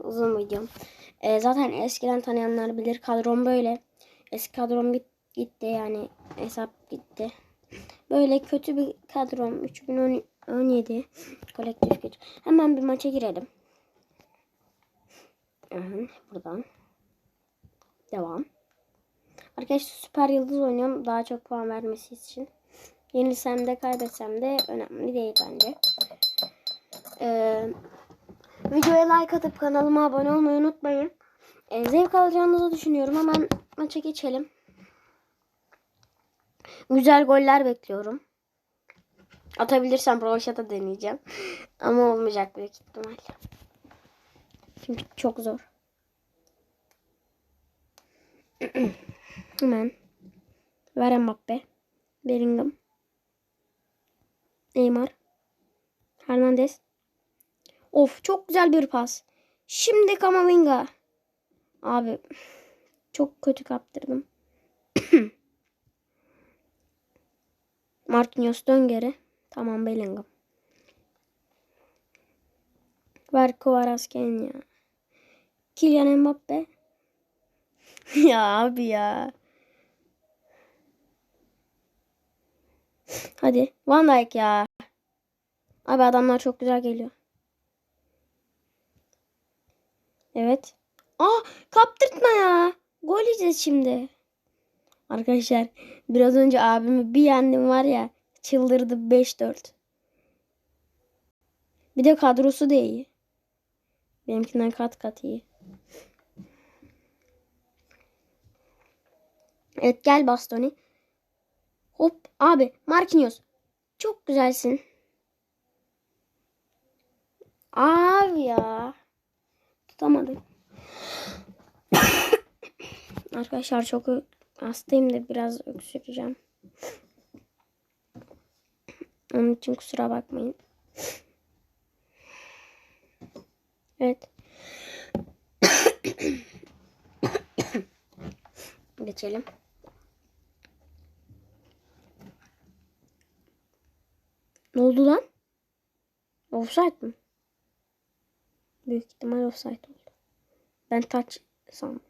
uzun videom. Ee, zaten eskiden tanıyanlar bilir. Kadrom böyle. Eski kadrom git- gitti yani. Hesap gitti. Böyle kötü bir kadrom. 3017 kolektif güç. Hemen bir maça girelim. Aha, buradan. Devam. Arkadaşlar süper yıldız oynuyorum. Daha çok puan vermesi için. Yenilsem de kaybetsem de önemli değil bence. Ee, videoya like atıp kanalıma abone olmayı unutmayın. Ee, zevk alacağınızı düşünüyorum. Hemen maça geçelim. Güzel goller bekliyorum. Atabilirsem Roşat'a deneyeceğim. Ama olmayacak büyük ihtimalle. Çünkü çok zor. Hemen. Ver Mbappe. Bellingham. Neymar. Hernandez. Of çok güzel bir pas. Şimdi Kamavinga. Abi çok kötü kaptırdım. Marquinhos dön geri. Tamam Bellingham. Ver Kvaratskhelia ya. Kylian Mbappe. ya abi ya. Hadi. Van Dijk ya. Abi adamlar çok güzel geliyor. Evet. Aa kaptırtma ya. Gol yiyeceğiz şimdi. Arkadaşlar biraz önce abimi bir yendim var ya. Çıldırdı 5-4. Bir de kadrosu da iyi. Benimkinden kat kat iyi. Evet gel Bastoni. Hop abi Marquinhos. Çok güzelsin. Abi ya. Tutamadım. Arkadaşlar çok hastayım da biraz öksüreceğim. Onun için kusura bakmayın. Evet. Geçelim. Ne oldu lan? Offside mi? Büyük ihtimal offside oldu. Ben touch sandım.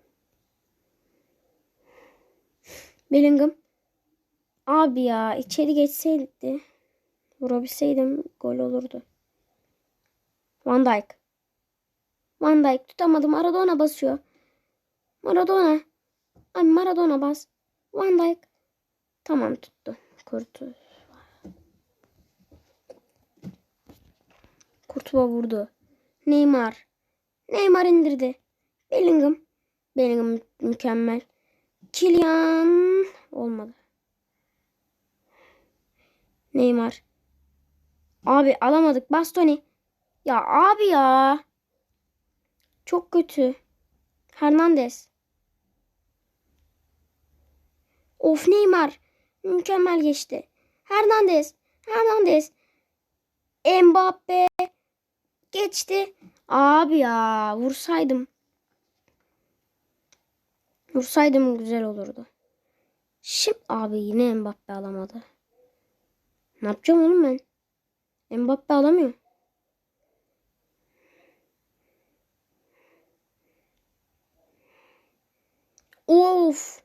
Bellingham. Abi ya içeri geçseydi. Vurabilseydim gol olurdu. Van Dijk. Van Dijk tutamadım. Maradona basıyor. Maradona. Ay Maradona bas. Van Dijk. Tamam tuttu. Kurtu. Kurtuva vurdu. Neymar. Neymar indirdi. Bellingham. Bellingham mükemmel. Kylian. Olmadı. Neymar. Abi alamadık. Bastoni. Ya abi ya. Çok kötü. Hernandez. Of Neymar. Mükemmel geçti. Hernandez. Hernandez. Mbappe. Geçti. Abi ya vursaydım. Vursaydım güzel olurdu. Şimdi abi yine Mbappe alamadı. Ne yapacağım oğlum ben? Mbappe alamıyor. Of.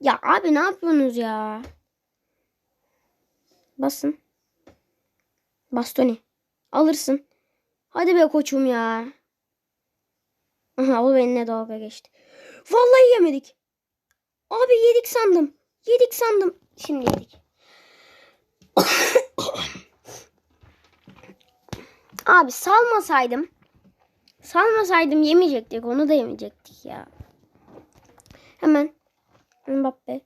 Ya abi ne yapıyorsunuz ya? Basın. Bastoni. Alırsın. Hadi be koçum ya. Aha o benimle dalga geçti. Vallahi yemedik. Abi yedik sandım. Yedik sandım. Şimdi yedik. Abi salmasaydım. Salmasaydım yemeyecektik. Onu da yemeyecektik ya. Hemen Mbappe.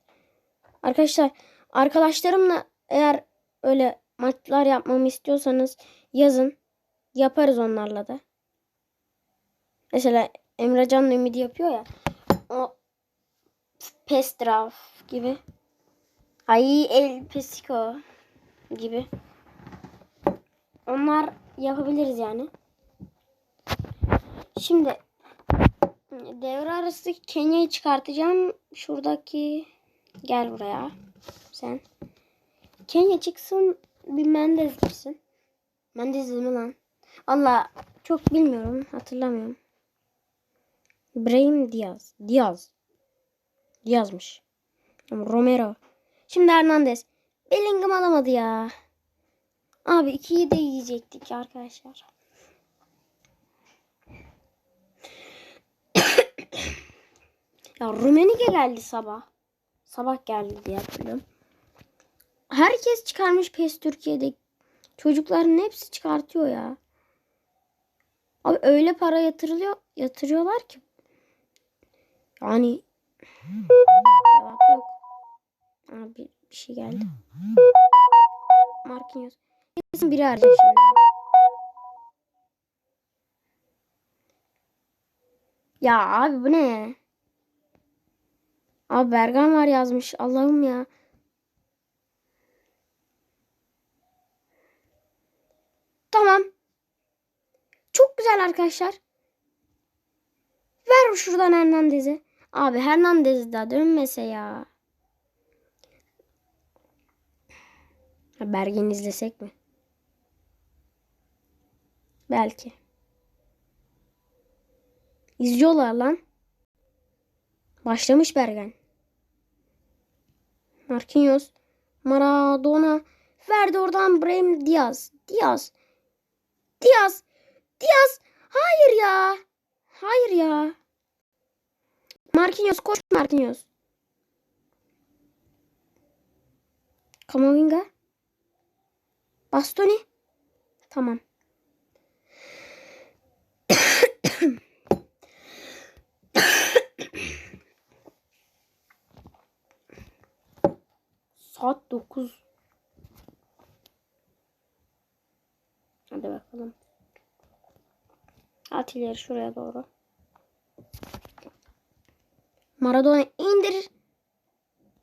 Arkadaşlar arkadaşlarımla eğer öyle maçlar yapmamı istiyorsanız yazın. Yaparız onlarla da. Mesela Emrecan'la Ümidi yapıyor ya. O Pestraf gibi. Ay El Pesico gibi. Onlar yapabiliriz yani. Şimdi devre arası Kenya'yı çıkartacağım. Şuradaki gel buraya. Sen. Kenya çıksın bir Mendez gitsin. Mendez mi lan? Valla Çok bilmiyorum. Hatırlamıyorum. Brahim Diaz. Diaz. Diaz'mış. Romero. Şimdi Hernandez. Bellingham alamadı ya. Abi ikiyi de yiyecektik arkadaşlar. ya Rumenige geldi sabah. Sabah geldi diye hatırlıyorum. Herkes çıkarmış PES Türkiye'de. Çocukların hepsi çıkartıyor ya. Abi öyle para yatırılıyor, yatırıyorlar ki. Yani cevap yok. Abi bir şey geldi. Marquinhos. Kesin biri arayacak şimdi. Ya abi bu ne? Abi Bergan var yazmış. Allah'ım ya. Tamam. Çok güzel arkadaşlar. Ver şuradan Hernandez'e. Abi Hernandez daha dönmese ya. Ha, Bergen'i izlesek mi? Belki. İzliyorlar lan. Başlamış Bergen. Marquinhos. Maradona. Verdi oradan Brahim Diaz. Diaz. Diaz. Diaz. Hayır ya. Hayır ya. Marquinhos koş Marquinhos. Kamavinga. Bastoni. Tamam. Saat 9. Hadi bakalım. At ileri şuraya doğru. Maradona indir.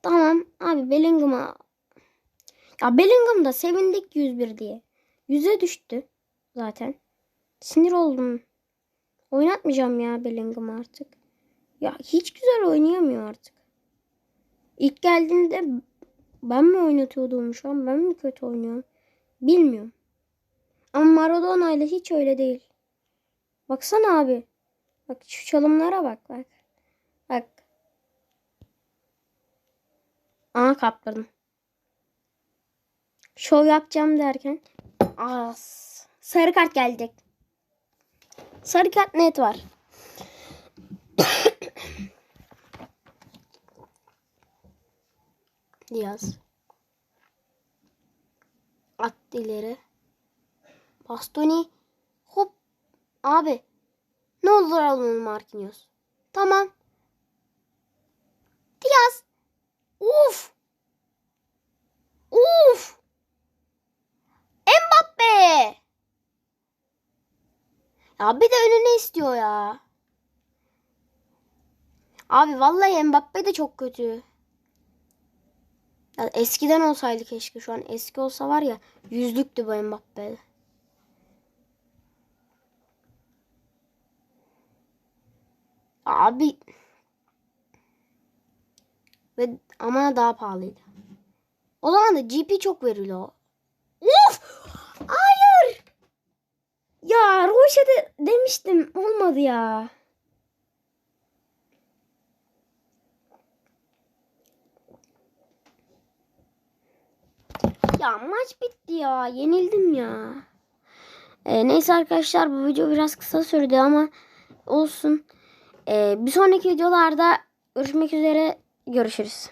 Tamam abi Bellingham'a. Ya Bellingham da sevindik 101 diye. 100'e düştü zaten. Sinir oldum. Oynatmayacağım ya Bellingham'ı artık. Ya hiç güzel oynayamıyor artık. İlk geldiğinde ben mi oynatıyordum şu an? Ben mi kötü oynuyorum? Bilmiyorum. Ama Maradona ile hiç öyle değil. Baksana abi. Bak şu çalımlara bak bak. Bak. Aa kaptırdım. Şov yapacağım derken. As. Sarı kart gelecek. Sarı kart net var. Yaz. At ileri. Bastoni. Abi. Ne olur alın Marquinhos. Tamam. Diaz. Uf. Uf. Mbappe. Ya bir de önüne istiyor ya. Abi vallahi Mbappe de çok kötü. Ya eskiden olsaydı keşke şu an eski olsa var ya yüzlüktü bu Mbappe. Abi ve ama daha pahalıydı. O zaman da GP çok veriliyor. Uf! Hayır! Ya Roşe'de demiştim olmadı ya. Ya maç bitti ya. Yenildim ya. Ee, neyse arkadaşlar bu video biraz kısa sürdü ama olsun. Ee, bir sonraki videolarda görüşmek üzere. Görüşürüz.